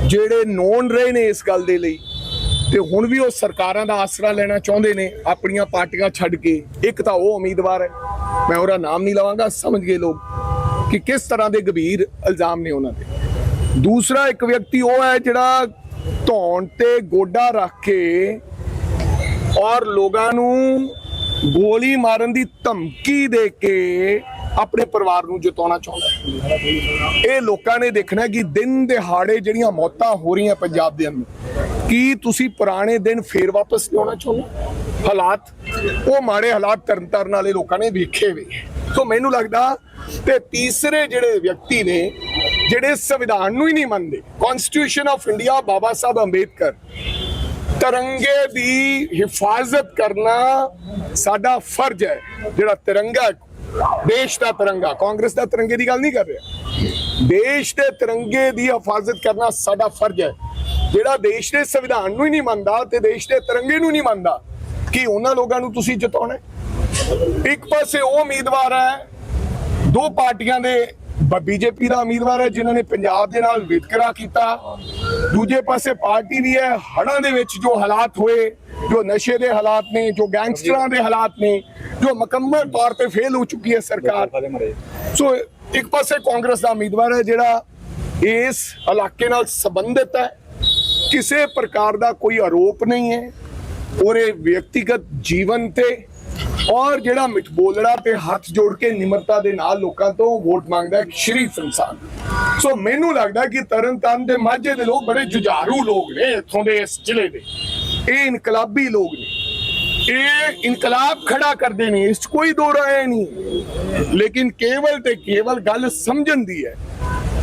ਜਿਹੜੇ ਨੋਨ ਰਹੇ ਨੇ ਇਸ ਗੱਲ ਦੇ ਲਈ, ਤੇ ਹੁਣ ਵੀ ਉਹ ਸਰਕਾਰਾਂ ਦਾ ਆਸਰਾ ਲੈਣਾ ਚਾਹੁੰਦੇ ਨੇ, ਆਪਣੀਆਂ ਪਾਰਟੀਆਂ ਛੱਡ ਕੇ। ਇੱਕ ਤਾਂ ਉਹ ਉਮੀਦਵਾਰ ਹੈ, ਮੈਂ ਉਹਦਾ ਨਾਮ ਨਹੀਂ ਲਵਾਂਗਾ, ਸਮਝ ਗਏ ਲੋਕ ਕਿ ਕਿਸ ਤਰ੍ਹਾਂ ਦੇ ਗੰਭੀਰ ਇਲਜ਼ਾਮ ਨੇ ਉਹਨਾਂ ਤੇ ਦੂਸਰਾ ਇੱਕ ਵਿਅਕਤੀ ਉਹ ਹੈ ਜਿਹੜਾ ਧੌਣ ਤੇ ਗੋਡਾ ਰੱਖ ਕੇ ਔਰ ਲੋਕਾਂ ਨੂੰ ਗੋਲੀ ਮਾਰਨ ਦੀ ਧਮਕੀ ਦੇ ਕੇ ਆਪਣੇ ਪਰਿਵਾਰ ਨੂੰ ਜਿਤਾਉਣਾ ਚਾਹੁੰਦਾ ਇਹ ਲੋਕਾਂ ਨੇ ਦੇਖਣਾ ਕਿ ਦਿਨ ਦਿਹਾੜੇ ਜਿਹੜੀਆਂ ਮੌਤਾਂ ਹੋ ਰਹੀਆਂ ਪੰਜਾਬ ਦੇ ਅੰਦਰ, ਕੀ ਤੁਸੀਂ ਪੁਰਾਣੇ ਦਿਨ ਫੇਰ ਵਾਪਸ ਲਿਆਉਣਾ ਚਾਹੁੰਦੇ ਹਾਲਾਤ, ਉਹ ਮਾੜੇ ਹਾਲਾਤ ਤਰਨ ਤਾਰਨ ਵਾਲੇ ਲੋਕਾਂ ਨੇ ਵੇਖੇ ਵੇ। ਸੋ ਮੈਨੂੰ ਲੱਗਦਾ ਤੇ ਤੀਸਰੇ ਜਿਹੜੇ ਵਿਅਕਤੀ ਨੇ, ਜਿਹੜੇ ਸੰਵਿਧਾਨ ਨੂੰ ਹੀ ਨਹੀਂ ਮੰਨਦੇ constitution of India Baba Sahib Ambedkar ਤਿਰੰਗੇ ਦੀ ਹਿਫਾਜ਼ਤ ਕਰਨਾ ਸਾਡਾ ਫਰਜ਼ ਹੈ। ਜਿਹੜਾ ਤਿਰੰਗਾ ਦੇਸ਼ ਦਾ ਤਿਰੰਗਾ, ਕਾਂਗਰਸ ਦਾ ਤਿਰੰਗੇ ਦੀ ਗੱਲ ਨਹੀਂ ਕਰ ਰਿਹਾ। ਦੇਸ਼ ਦੇ ਤਿਰੰਗੇ ਦੀ ਹਿਫਾਜ਼ਤ ਕਰਨਾ ਸਾਡਾ ਫਰਜ਼ ਹੈ। ਜਿਹੜਾ ਦੇਸ਼ ਦੇ ਸੰਵਿਧਾਨ ਨੂੰ ਹੀ ਨਹੀਂ ਮੰਨਦਾ ਤੇ ਦੇਸ਼ ਦੇ ਤਿਰੰਗੇ ਨੂੰ ਨਹੀਂ ਮੰਨਦਾ, ਕਿ ਉਹਨਾਂ ਲੋਕਾਂ ਨੂੰ ਤੁਸੀਂ ਜਿਤਾਉਣਾ ਇੱਕ ਪਾਸੇ ਉਹ ਉਮੀਦਵਾਰ ਹੈ, ਦੋ ਪਾਰਟੀਆਂ ਦੇ ਬੀਜੇਪੀ ਦਾ ਉਮੀਦਵਾਰ ਹੈ ਜਿਨ੍ਹਾਂ ਨੇ ਪੰਜਾਬ ਦੇ ਨਾਲ ਵਿਤਕਰਾ ਕੀਤਾ। ਦੂਜੇ ਪਾਸੇ ਪਾਰਟੀ ਵੀ ਹੈ ਹੜ੍ਹਾਂ ਦੇ ਵਿੱਚ ਜੋ ਹਾਲਾਤ ਹੋਏ ਜੋ ਨਸ਼ੇ ਦੇ ਹਾਲਾਤ ਨੇ ਜੋ ਗੈਂਗਸਟਰਾਂ ਦੇ ਹਾਲਾਤ ਨੇ ਜੋ ਮੁਕੰਮਲ ਤੌਰ ਤੇ ਫੇਲ ਹੋ ਚੁੱਕੀ ਹੈ ਸਰਕਾਰ। ਸੋ ਇੱਕ ਪਾਸੇ ਕਾਂਗਰਸ ਦਾ ਉਮੀਦਵਾਰ ਹੈ ਜਿਹੜਾ ਇਸ ਇਲਾਕੇ ਨਾਲ ਸੰਬੰਧਿਤ ਹੈ। ਕਿਸੇ ਪ੍ਰਕਾਰ ਦਾ ਕੋਈ ਆਰੋਪ ਨਹੀਂ ਹੈ। ਉਹਦੇ ਵਿਅਕਤੀਗਤ ਜੀਵਨ ਤੇ ਔਰ ਜਿਹੜਾ ਮਿੱਠ ਤੇ ਹੱਥ ਜੋੜ ਕੇ ਨਿਮਰਤਾ ਦੇ ਨਾਲ ਲੋਕਾਂ ਤੋਂ ਵੋਟ ਮੰਗਦਾ ਹੈ, ਸ਼ਰੀਫ ਸੋ ਮੈਨੂੰ ਲੱਗਦਾ ਕਿ ਤਰਨਤਾਰਨ ਦੇ ਮਾਝੇ ਦੇ ਲੋਕ ਬੜੇ ਜੁਝਾਰੂ ਲੋਕ ਨੇ ਇੱਥੋਂ ਦੇ ਇਸ ਜ਼ਿਲ੍ਹੇ ਦੇ। ਇਹ ਇਨਕਲਾਬੀ ਲੋਕ ਨੇ। ਇਹ ਇਨਕਲਾਬ ਖੜਾ ਕਰਦੇ ਨੇ, ਇਸ 'ਚ ਕੋਈ ਦੋ ਰਾਏ ਨਹੀਂ। ਲੇਕਿਨ ਕੇਵਲ ਤੇ ਕੇਵਲ ਗੱਲ ਸਮਝਣ ਦੀ ਹੈ।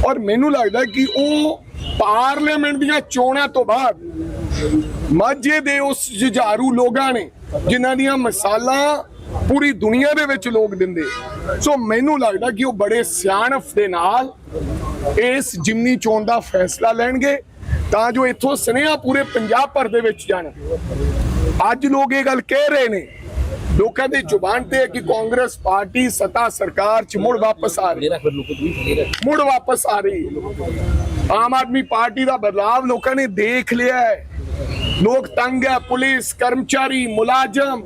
ਔਰ ਮੈਨੂੰ ਲੱਗਦਾ ਕਿ ਉਹ ਪਾਰਲੀਮੈਂਟ ਦੀਆਂ ਚੋਣਾਂ ਤੋਂ ਬਾਅਦ ਮਾਝੇ ਦੇ ਉਸ ਜੁਝਾਰੂ ਲੋਕਾਂ ਨੇ ਜਿਨ੍ਹਾਂ ਦੀਆਂ ਮਿਸਾਲਾਂ ਪੂਰੀ ਦੁਨੀਆ ਦੇ ਵਿੱਚ ਲੋਕ ਦਿੰਦੇ। ਸੋ ਮੈਨੂੰ ਲੱਗਦਾ ਕਿ ਉਹ ਬੜੇ ਸਿਆਣਫ ਦੇ ਨਾਲ ਇਸ ਜਿਮਨੀ ਚੋਣ ਦਾ ਫੈਸਲਾ ਲੈਣਗੇ, ਤਾਂ ਜੋ ਇੱਥੋਂ ਸੁਨੇਹਾ ਪੂਰੇ ਪੰਜਾਬ ਭਰ ਦੇ ਵਿੱਚ ਜਾਣ। ਅੱਜ ਲੋਕ ਇਹ ਗੱਲ ਕਹਿ ਰਹੇ ਨੇ ਲੋਕਾਂ ਦੀ ਜ਼ੁਬਾਨ ਤੇ ਹੈ ਕਿ ਕਾਂਗਰਸ ਪਾਰਟੀ ਸੱਤਾ ਸਰਕਾਰ ਚ ਮੁੜ ਵਾਪਸ ਆ ਰਹੀ। ਹੈ ਮੁੜ ਵਾਪਸ ਆ ਰਹੀ। ਹੈ ਆਮ ਆਦਮੀ ਪਾਰਟੀ ਦਾ ਬਦਲਾਵ ਲੋਕਾਂ ਨੇ ਦੇਖ ਲਿਆ ਹੈ। ਲੋਕ ਤੰਗ ਹੈ ਪੁਲਿਸ ਕਰਮਚਾਰੀ ਮੁਲਾਜ਼ਮ।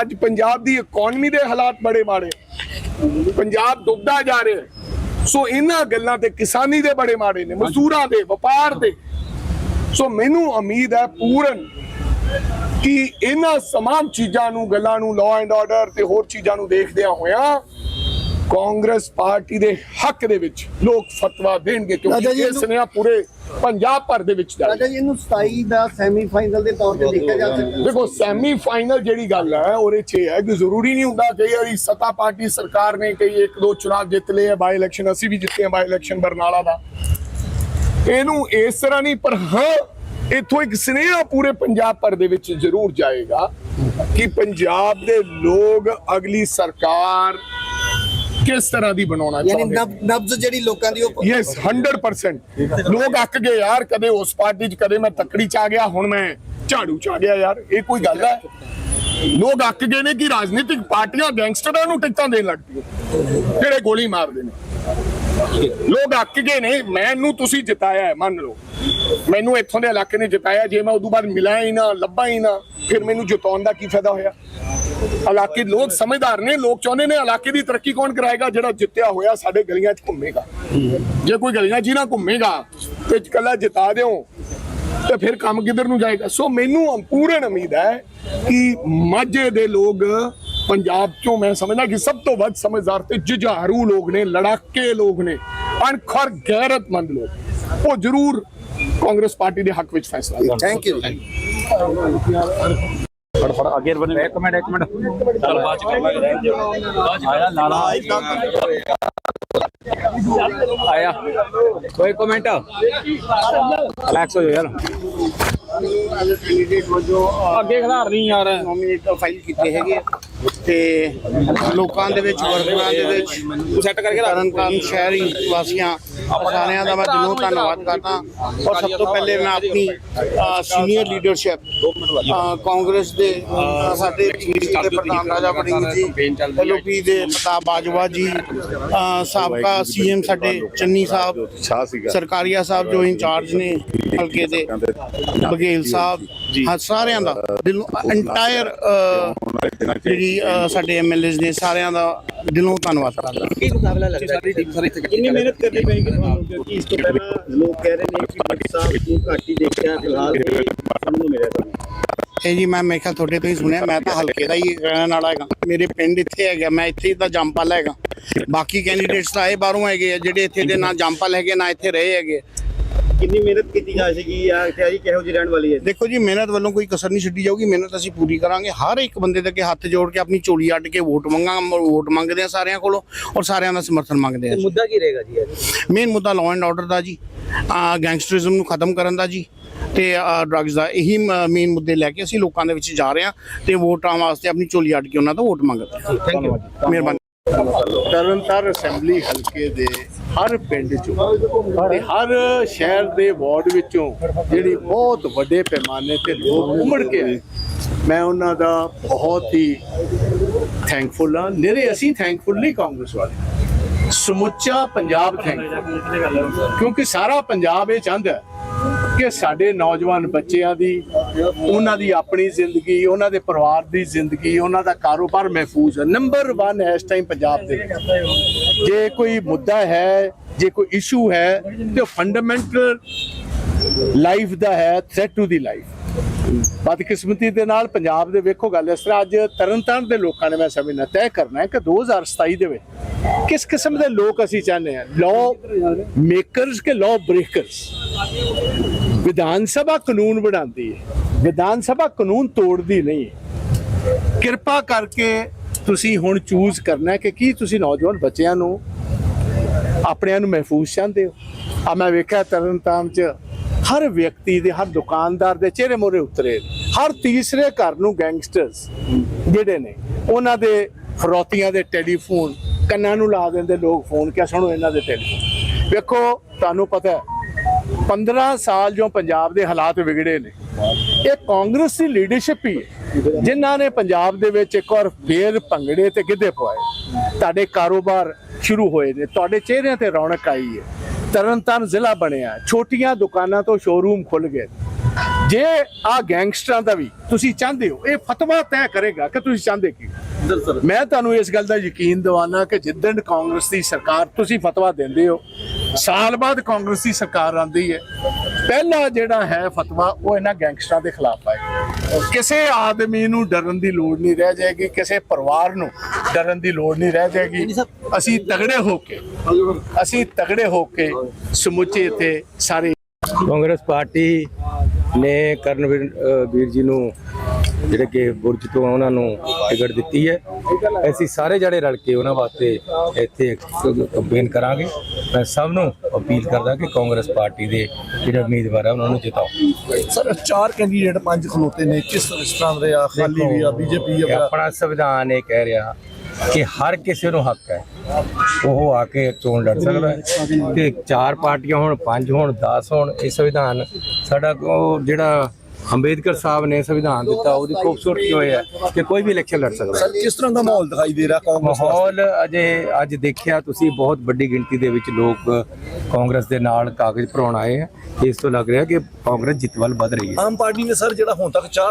ਅੱਜ ਪੰਜਾਬ ਦੀ ਇਕਨੋਮੀ ਦੇ ਹਾਲਾਤ ਬੜੇ ਮਾੜੇ। ਪੰਜਾਬ ਡੁੱਬਦਾ ਜਾ ਰਿਹਾ ਸੋ ਇਹਨਾਂ ਗੱਲਾਂ ਤੇ ਕਿਸਾਨੀ ਦੇ ਬੜੇ ਮਾੜੇ ਨੇ ਮਜ਼ਦੂਰਾਂ ਦੇ ਵਪਾਰ ਦੇ। ਸੋ ਮੈਨੂੰ ਉਮੀਦ ਹੈ ਪੂਰਨ ਕਿ ਇਹਨਾਂ ਸਮਾਨ ਚੀਜ਼ਾਂ ਨੂੰ ਗੱਲਾਂ ਨੂੰ ਲਾਅ ਐਂਡ ਆਰਡਰ ਤੇ ਹੋਰ ਚੀਜ਼ਾਂ ਨੂੰ ਦੇਖਦਿਆਂ ਹੋਇਆਂ ਕਾਂਗਰਸ ਪਾਰਟੀ ਦੇ ਹੱਕ ਦੇ ਵਿੱਚ ਲੋਕ ਫਤਵਾ ਦੇਣਗੇ ਕਿਉਂਕਿ ਇਹ ਸੁਨੇਹਾ ਪੂਰੇ ਪੰਜਾਬ ਭਰ ਦੇ ਵਿੱਚ ਜਾਏਗਾ ਜੀ ਇਹਨੂੰ 27 ਦਾ ਸੈਮੀਫਾਈਨਲ ਦੇ ਤੌਰ ਤੇ ਦੇਖਿਆ ਜਾ ਸਕਦਾ। ਦੇਖੋ ਸੈਮੀਫਾਈਨਲ ਜਿਹੜੀ ਗੱਲ ਹੈ ਉਹਦੇ 'ਚ ਹੈ ਕਿ ਜ਼ਰੂਰੀ ਨਹੀਂ ਹੁੰਦਾ ਕਿ ਯਾਰੀ ਸਤਾ ਪਾਰਟੀ ਸਰਕਾਰ ਨੇ ਕਈ ਇੱਕ ਦੋ ਚੁਣਾਵ ਜਿੱਤ ਲਏ ਬਾਈ ਇਲੈਕਸ਼ਨ ਅਸੀਂ ਵੀ ਜਿੱਤੇ ਬਾਈ ਇਲੈਕਸ਼ਨ ਬਰਨਾਲਾ ਦਾ। ਇਹਨੂੰ ਇਸ ਤਰ੍ਹਾਂ ਨਹੀਂ ਪਰ ਹਾਂ ਇੱਥੋਂ ਇੱਕ ਸੁਨੇਹਾ ਪੂਰੇ ਪੰਜਾਬ ਭਰ ਦੇ ਵਿੱਚ ਜ਼ਰੂਰ ਜਾਏਗਾ ਕਿ ਪੰਜਾਬ ਦੇ ਲੋਕ ਅਗਲੀ ਸਰਕਾਰ ਕਿਸ ਤਰ੍ਹਾਂ ਦੀ ਬਣਾਉਣਾ ਯਾਨੀ ਚਾਹੁੰਦੇ ਨੇ ਨਬ- ਨਬਜ਼ ਜਿਹੜੀ ਲੋਕਾਂ ਦੀ ਉਹ ਯੈਸ 100% ਲੋਕ ਅੱਕ ਗਏ ਯਾਰ ਕਦੇ ਉਸ ਪਾਰਟੀ 'ਚ ਕਦੇ ਮੈਂ ਤੱਕੜੀ 'ਚ ਆ ਗਿਆ ਹੁਣ ਮੈਂ ਝਾੜੂ 'ਚ ਆ ਗਿਆ ਯਾਰ ਇਹ ਕੋਈ ਗੱਲ ਹੈ? ਲੋਕ ਅੱਕ ਗਏ ਨੇ ਕਿ ਰਾਜਨੀਤਿਕ ਪਾਰਟੀਆਂ ਗੈਂਗਸਟਰਾਂ ਨੂੰ ਟਿਕਟਾਂ ਦੇਣ ਲੱਗ ਪਈਆਂ ਜਿਹੜੇ ਗੋਲੀ ਮਾਰਦੇ ਨੇ। ਲੋਕ ਅੱਕ ਗਏ ਨੇ, ਮੈਨੂੰ ਤੁਸੀਂ ਜਿਤਾਇਆ ਮੰਨ ਲਓ। ਮੈਨੂੰ ਇੱਥੋਂ ਦੇ ਇਲਾਕੇ ਨੇ ਜਿਤਾਇਆ, ਜੇ ਮੈਂ ਉਦੋਂ ਬਾਅਦ ਮਿਲਾਂ ਹੀ ਨਾ, ਲੱਭਾਂ ਹੀ ਨਾ, ਫਿਰ ਮੈਨੂੰ ਜਿਤਾਉਣ ਦਾ ਕੀ ਫਾਇਦਾ ਹੋਇਆ? ਇਲਾਕੇ ਲੋਕ ਸਮਝਦਾਰ ਨੇ, ਲੋਕ ਚਾਹੁੰਦੇ ਨੇ ਇਲਾਕੇ ਦੀ ਤਰੱਕੀ ਕੌਣ ਕਰਾਏਗਾ, ਜਿਹੜਾ ਜਿੱਤਿਆ ਹੋਇਆ ਸਾਡੇ ਗਲੀਆਂ 'ਚ ਘੁੰਮੇਗਾ। ਜੇ ਕੋਈ ਗਲੀਆਂ 'ਚ ਨਾ ਘੁੰਮੇਗਾ, ਤੇ ਕੱਲਾ ਜਿਤਾ ਦਿਓ, ਤੇ ਫਿਰ ਕੰਮ ਕਿੱਧਰ ਨੂੰ ਜਾਏਗਾ? ਸੋ ਮੈਨੂੰ ਪੂਰਨ ਉਮੀਦ ਹੈ ਕਿ ਮਾਝੇ ਦੇ ਲੋਕ ਪੰਜਾਬ ਚੋਂ ਮੈਂ ਸਮਝਦਾ ਕਿ ਸਭ ਤੋਂ ਵੱਧ ਸਮਝਦਾਰ ਤੇ ਜੁਝਾਰੂ ਲੋਕ ਨੇ ਲੜਾਕੇ ਲੋਕ ਨੇ ਅਣਖਰ ਗੈਰਤਮੰਦ ਲੋਕ ਉਹ ਜ਼ਰੂਰ ਕਾਂਗਰਸ ਪਾਰਟੀ ਦੇ ਹੱਕ ਵਿੱਚ ਫੈਸਲਾ ਕਰਨਗੇ। ਥੈਂਕ ਯੂ ਫੜ ਫੜ ਅੱਗੇ ਬੰਦੇ ਇੱਕ ਮਿੰਟ ਇੱਕ ਮਿੰਟ। ਚੱਲ ਬਾਅਦ ਚ ਕਰ ਲਾਂਗੇ। ਰਹਿਣ ਦਿਓ ਬਾਅਦ ਚ ਆਇਆ ਲਾਲਾ। ਆਇਆ। ਕੋਈ ਕਮੈਂਟ ਰਿਲੈਕਸ ਹੋ ਯਾਰ। ਅੱਗੇ ਖਿਲਾਰ ਨਹੀਂ ਯਾਰ। ਨੋਮੀਨੇਟ ਫਾਈਲ ਕੀਤੇ ਹੈਗੇ ਤੇ ਲੋਕਾਂ ਦੇ ਵਿੱਚ ਵਰਕਰਾਂ ਦੇ ਵਿੱਚ ਸੈੱਟ ਕਰਕੇ ਤਰਨਤਾਰਨ ਸ਼ਹਿਰੀ ਵਾਸੀਆਂ ਸਾਰਿਆਂ ਦਾ ਮੈਂ ਦਿਲੋਂ ਧੰਨਵਾਦ ਕਰਦਾ। ਔਰ ਸਭ ਤੋਂ ਪਹਿਲੇ ਮੈਂ ਆਪਣੀ ਸੀਨੀਅਰ ਲੀਡਰਸ਼ਿਪ ਕਾਂਗਰਸ ਦੇ ਸਾਡੇ ਕਮੇਟੀ ਦੇ ਪ੍ਰਧਾਨ ਰਾਜਾ ਵੜਿੰਗ ਜੀ ਐਲਓਪੀ ਦੇ ਪ੍ਰਤਾਪ ਬਾਜਵਾ ਜੀ ਸਾਬਕਾ ਸੀਐਮ ਸਾਡੇ ਚੰਨੀ ਸਾਹਿਬ ਸਰਕਾਰੀਆ ਸਾਹਿਬ ਜੋ ਇੰਚਾਰਜ ਨੇ ਹਲਕੇ ਦੇ ਬਘੇਲ ਸਾਹਿਬ ਹਾਂ ਸਾਰਿਆਂ ਦਾ ਦਿਲੋਂ ਇੰਟਾਇਰ ਜਿਹੜੀ ਸਾਡੇ ਐਮਐਲਏਸ ਨੇ ਸਾਰਿਆਂ ਦਾ ਦਿਲੋਂ ਧੰਨਵਾਦ ਕਰਦਾ। ਕਿੰਨੀ ਮਿਹਨਤ ਕਰਨੀ ਪਏਗੀ ਤੁਹਾਨੂੰ ਕਿਉਂਕਿ ਇਸ ਤੋਂ ਪਹਿਲਾਂ ਲੋਕ ਕਹਿ ਰਹੇ ਨੇ ਕਿ ਬੱਟ ਸਾਹਿਬ ਨੂੰ ਘੱਟ ਦੇਖਿਆ ਫਿਲਹਾਲ ਤੇ ਸੁਣਨ ਨੂੰ ਮਿਲਿਆ ਤੁਹਾਨੂੰ। ਇਹ ਜੀ ਮੈਂ ਮੇਖਾ ਤੁਹਾਡੇ ਤੋਂ ਹੀ ਸੁਣਿਆ ਮੈਂ ਤਾਂ ਹਲਕੇ ਦਾ ਹੀ ਰਹਿਣ ਵਾਲਾ ਹੈਗਾ। ਮੇਰੇ ਪਿੰਡ ਇੱਥੇ ਹੈਗਾ ਮੈਂ ਇੱਥੇ ਦਾ ਜੰਪਲ ਹੈਗਾ। ਬਾਕੀ ਕੈਂਡੀਡੇਟਸ ਤਾਂ ਆਏ ਬਾਹਰੋਂ ਹੈਗੇ ਆ ਜਿਹੜੇ ਇੱਥੇ ਦੇ ਨਾ ਜੰਪਲ ਹੈਗੇ ਨਾ ਇੱਥੇ ਰਹੇ ਹੈਗੇ। ਕਿੰਨੀ ਮਿਹਨਤ ਕੀਤੀ ਜਾ ਸਕੀ ਆ ਇੱਥੇ ਜੀ ਕਿਹੋ ਜਿਹੀ ਰਹਿਣ ਵਾਲੀ ਹੈ? ਦੇਖੋ ਜੀ ਮਿਹਨਤ ਵੱਲੋਂ ਕੋਈ ਕਸਰ ਨਹੀਂ ਛੱਡੀ ਜਾਊਗੀ ਮਿਹਨਤ ਅਸੀਂ ਪੂਰੀ ਕਰਾਂਗੇ। ਹਰ ਇੱਕ ਬੰਦੇ ਦੇ ਅੱਗੇ ਹੱਥ ਜੋੜ ਕੇ ਆਪਣੀ ਝੋਲੀ ਅੱਡ ਕੇ ਵੋਟ ਮੰਗਾ ਵੋਟ ਮੰਗਦੇ ਆ ਸਾਰਿਆਂ ਕੋਲੋਂ ਔਰ ਸਾਰਿਆਂ ਦਾ ਸਮਰਥਨ ਮੰਗਦੇ ਆ ਮੁੱਦਾ ਕੀ ਰਹੇਗਾ ਜੀ ਮੇਨ ਮੁੱਦਾ ਲਾਅ ਐਂਡ ਆਰਡਰ ਦਾ ਜੀ ਗੈਂਗਸਟਰਿਜ਼ਮ ਨੂੰ ਖਤਮ ਕਰਨ ਦਾ ਜੀ ਤੇ ਡਰੱਗਸ ਦਾ ਇਹੀ ਮੇਨ ਮੁੱਦੇ ਲੈ ਕੇ ਅਸੀਂ ਲੋਕਾਂ ਦੇ ਵਿੱਚ ਜਾ ਰਹੇ ਹਾਂ ਤੇ ਵੋਟਾਂ ਵਾਸਤੇ ਆਪਣੀ ਝੋਲੀ ਅੱਡ ਕੇ ਉਹਨਾਂ ਤੋਂ ਵੋਟ ਮੰਗਦੇ ਹਾਂ। ਥੈਂਕ ਯੂ ਮਿਹਰਬਾਨੀ। ਤਰਨਤਾਰਨ ਅਸੈਂਬਲੀ ਹਲਕੇ ਦੇ ਹਰ ਪਿੰਡ ਚੋਂ ਤੇ ਹਰ ਸ਼ਹਿਰ ਦੇ ਵਾਰਡ ਵਿੱਚੋਂ ਜਿਹੜੀ ਬਹੁਤ ਵੱਡੇ ਪੈਮਾਨੇ ਤੇ ਲੋਕ ਉਮੜ ਕੇ ਆਏ। ਮੈਂ ਉਹਨਾਂ ਦਾ ਬਹੁਤ ਹੀ ਥੈਂਕਫੁਲ ਹਾਂ। ਨਿਰੇ ਅਸੀਂ ਥੈਂਕਫੁਲ ਨਹੀਂ ਕਾਂਗਰਸ ਵਾਲੇ। ਸਮੁੱਚਾ ਪੰਜਾਬ ਥੈਂਕਫੁਲ ਕਿਉਂਕਿ ਸਾਰਾ ਪੰਜਾਬ ਇਹ ਚਾਹੁੰਦਾ ਕਿ ਸਾਡੇ ਨੌਜਵਾਨ ਬੱਚਿਆਂ ਦੀ, ਉਹਨਾਂ ਦੀ ਆਪਣੀ ਜ਼ਿੰਦਗੀ, ਉਹਨਾਂ ਦੇ ਪਰਿਵਾਰ ਦੀ ਜ਼ਿੰਦਗੀ, ਉਹਨਾਂ ਦਾ ਕਾਰੋਬਾਰ ਮਹਿਫੂਜ਼ ਹੈ। ਨੰਬਰ 1 ਇਸ ਟਾਈਮ ਪੰਜਾਬ ਦੇ ਜੇ ਕੋਈ ਮੁੱਦਾ ਹੈ, ਜੇ ਕੋਈ ਇਸ਼ੂ ਹੈ, ਤੇ ਫੰਡਾਮੈਂਟਲ ਲਾਈਫ ਦਾ ਹੈ ਥ੍ਰੈਟ ਟੂ ਦੀ ਲਾਈਫ ਬਦਕਿਸਮਤੀ ਦੇ ਨਾਲ ਪੰਜਾਬ ਦੇ ਵੇਖੋ ਗੱਲ ਇਸ ਤਰ੍ਹਾਂ, ਅੱਜ ਤਰਨਤਾਰਨ ਦੇ ਲੋਕਾਂ ਨੇ ਮੈਂ ਸਮਝਣਾ ਤੈਅ ਕਰਨਾ ਹੈ ਕਿ 2027 ਦੇ ਵਿੱਚ ਕਿਸ ਕਿਸਮ ਦੇ ਲੋਕ ਅਸੀਂ ਚਾਹੁੰਦੇ ਹਾਂ? ਲਾਅ ਮੇਕਰਸ ਕੇ ਲਾਅ ਬ੍ਰੇਕਰਸ ਵਿਧਾਨ ਸਭਾ ਕਾਨੂੰਨ ਬਣਾਉਂਦੀ ਹੈ। ਵਿਧਾਨ ਸਭਾ ਕਾਨੂੰਨ ਤੋੜਦੀ ਨਹੀਂ ਹੈ। ਕਿਰਪਾ ਕਰਕੇ ਤੁਸੀਂ ਹੁਣ ਚੂਜ਼ ਕਰਨਾ ਹੈ ਕਿ ਕੀ ਤੁਸੀਂ ਨੌਜਵਾਨ ਬੱਚਿਆਂ ਨੂੰ, ਆਪਣਿਆਂ ਨੂੰ ਮਹਿਫੂਜ਼ ਚਾਹੁੰਦੇ ਹੋ? ਆ ਮੈਂ ਵੇਖਿਆ ਤਰਨਤਾਰਨ ਚ ਹਰ ਵਿਅਕਤੀ ਦੇ, ਹਰ ਦੁਕਾਨਦਾਰ ਦੇ ਚਿਹਰੇ ਮੋਰੇ ਉਤਰੇ। ਹਰ ਤੀਸਰੇ ਘਰ ਨੂੰ ਗੈਂਗਸਟਰਸ ਜਿਹੜੇ ਨੇ, ਉਹਨਾਂ ਦੇ ਫਰੋਤੀਆਂ ਦੇ ਟੈਲੀਫੋਨ, ਕੰਨਾਂ ਨੂੰ ਲਾ ਦਿੰਦੇ ਲੋਕ ਫੋਨ, ਕਿਆ ਸੁਣੋ ਇਹਨਾਂ ਦੇ ਟੈਲੀਫੋਨ। ਵੇਖੋ, ਤੁਹਾਨੂੰ ਪਤਾ ਹੈ 15 ਸਾਲ ਜੋ ਪੰਜਾਬ ਦੇ ਹਾਲਾਤ ਵਿਗੜੇ ਨੇ, ਇਹ ਕਾਂਗਰਸ ਦੀ ਲੀਡਰਸ਼ਿਪ ਹੀ ਹੈ। ਜਿਨ੍ਹਾਂ ਨੇ ਪੰਜਾਬ ਦੇ ਵਿੱਚ ਇੱਕ ਵਾਰ ਫੇਰ ਭੰਗੜੇ ਤੇ ਗਿੱਧੇ ਪਵਾਏ। ਤੁਹਾਡੇ ਕਾਰੋਬਾਰ ਸ਼ੁਰੂ ਹੋਏ ਨੇ, ਤੁਹਾਡੇ ਚਿਹਰਿਆਂ ਤੇ ਰੌਣਕ ਆਈ ਹੈ। ਤਰਨਤਾਰਨ ਜ਼ਿਲ੍ਹਾ ਬਣਿਆ। ਛੋਟੀਆਂ ਦੁਕਾਨਾਂ ਤੋਂ ਸ਼ੋਰੂਮ ਖੁੱਲ ਗਏ। ਜੇ ਆ ਗੈਂਗਸਟਰਾਂ ਦਾ ਵੀ ਤੁਸੀਂ ਚਾਹੁੰਦੇ ਹੋ ਇਹ ਫਤਵਾ ਤੈਅ ਕਰੇਗਾ ਕਿ ਤੁਸੀਂ ਚਾਹੁੰਦੇ ਕੀ ਮੈਂ ਤੁਹਾਨੂੰ ਇਸ ਗੱਲ ਦਾ ਯਕੀਨ ਦਿਵਾਨਾ ਕਿ ਜਿੱਦਣ ਕਾਂਗਰਸ ਦੀ ਸਰਕਾਰ ਤੁਸੀਂ ਫਤਵਾ ਦਿੰਦੇ ਹੋ ਸਾਲ ਬਾਅਦ ਕਾਂਗਰਸ ਸਰਕਾਰ ਆਂਦੀ ਹੈ ਪਹਿਲਾ ਜਿਹੜਾ ਹੈ ਫਤਵਾ ਉਹ ਇਹਨਾਂ ਗੈਂਗਸਟਰਾਂ ਦੇ ਖਿਲਾਫ ਆਏ ਕਿਸੇ ਆਦਮੀ ਨੂੰ ਡਰਨ ਦੀ ਲੋੜ ਨਹੀਂ ਰਹਿ ਜਾਏਗੀ ਕਿਸੇ ਪਰਿਵਾਰ ਨੂੰ ਡਰਨ ਦੀ ਲੋੜ ਨਹੀਂ ਰਹਿ ਜਾਏਗੀ। ਅਸੀਂ ਤਗੜੇ ਹੋ ਕੇ ਅਸੀਂ ਤਗੜੇ ਹੋ ਕੇ ਸਮੁੱਚੇ ਇੱਥੇ ਸਾਰੇ ਕਾਂਗਰਸ ਪਾਰਟੀ ਨੇ ਕਰਨਵੀਰ ਅ, ਵੀਰ ਜੀ ਨੂੰ ਜਿਹੜੇ ਕਿ ਬੁਰਜ ਤੋਂ ਉਹਨਾਂ ਨੂੰ ਟਿਕਟ ਦਿੱਤੀ ਹੈ। ਅਸੀਂ ਸਾਰੇ ਜਿਹੜੇ ਰਲ ਕੇ ਉਹਨਾਂ ਵਾਸਤੇ ਇੱਥੇ ਕੰਪੇਨ ਕਰਾਂਗੇ। ਮੈਂ ਸਭ ਨੂੰ ਅਪੀਲ ਕਰਦਾ ਕਿ ਕਾਂਗਰਸ ਪਾਰਟੀ ਦੇ ਜਿਹੜੇ ਉਮੀਦਵਾਰ ਆ ਉਹਨਾਂ ਨੂੰ ਜਿਤਾਓ। ਸਰ ਚਾਰ ਕੈਂਡੀਡੇਟ ਪੰਜ ਖਲੋਤੇ ਨੇ। ਕਿਸ ਤਰ੍ਹਾਂ ਦੇ ਆ? ਖਾਲੀ ਵੀ ਆ ਬੀਜੇਪੀ ਆਪਣਾ ਸੰਵਿਧਾਨ ਇਹ ਕਹਿ ਰਿਹਾ ਕਿ ਹਰ ਕਿਸੇ ਨੂੰ ਹੱਕ ਹੈ। ਉਹ ਆ ਕੇ ਚੋਣ ਲੜ ਸਕਦਾ ਹੈ। ਤੇ ਚਾਰ ਪਾਰਟੀਆਂ ਹੋਣ ਪੰਜ ਹੋਣ 10 ਹੋਣ ਇਹ ਸੰਵਿਧਾਨ ਸਾਡਾ ਉਹ ਜਿਹੜਾ ਅੰਬੇਦਕਰ ਸਾਹਿਬ ਨੇ ਸੰਵਿਧਾਨ ਦਿੱਤਾ ਉਹਦੀ ਖੂਬਸੂਰਤੀ ਹੋਈ ਹੈ ਕਿ ਕੋਈ ਵੀ ਇਲੈਕਸ਼ਨ ਲੜ ਸਕਦਾ ਹੈ। ਸਰ ਕਿਸ ਤਰ੍ਹਾਂ ਦਾ ਮਾਹੌਲ ਦਿਖਾਈ ਦੇ ਰਿਹਾ ਕਾਂਗਰਸ? ਮਾਹੌਲ ਅਜੇ ਅੱਜ ਦੇਖਿਆ ਤੁਸੀਂ ਬਹੁਤ ਵੱਡੀ ਗਿਣਤੀ ਦੇ ਵਿੱਚ ਲੋਕ ਕਾਂਗਰਸ ਦੇ ਨਾਲ ਕਾਗਜ਼ ਭਰਾਉਣ ਆਏ ਆ। ਇਸ ਤੋਂ ਲੱਗ ਰਿਹਾ ਕਿ ਕਾਂਗਰਸ ਜਿੱਤ ਵੱਲ ਵਧ ਰਹੀ ਹੈ। ਆਮ ਪਾਰਟੀ ਨੇ ਸਰ ਜਿਹੜਾ ਹੁਣ ਤੱਕ ਚਾਰ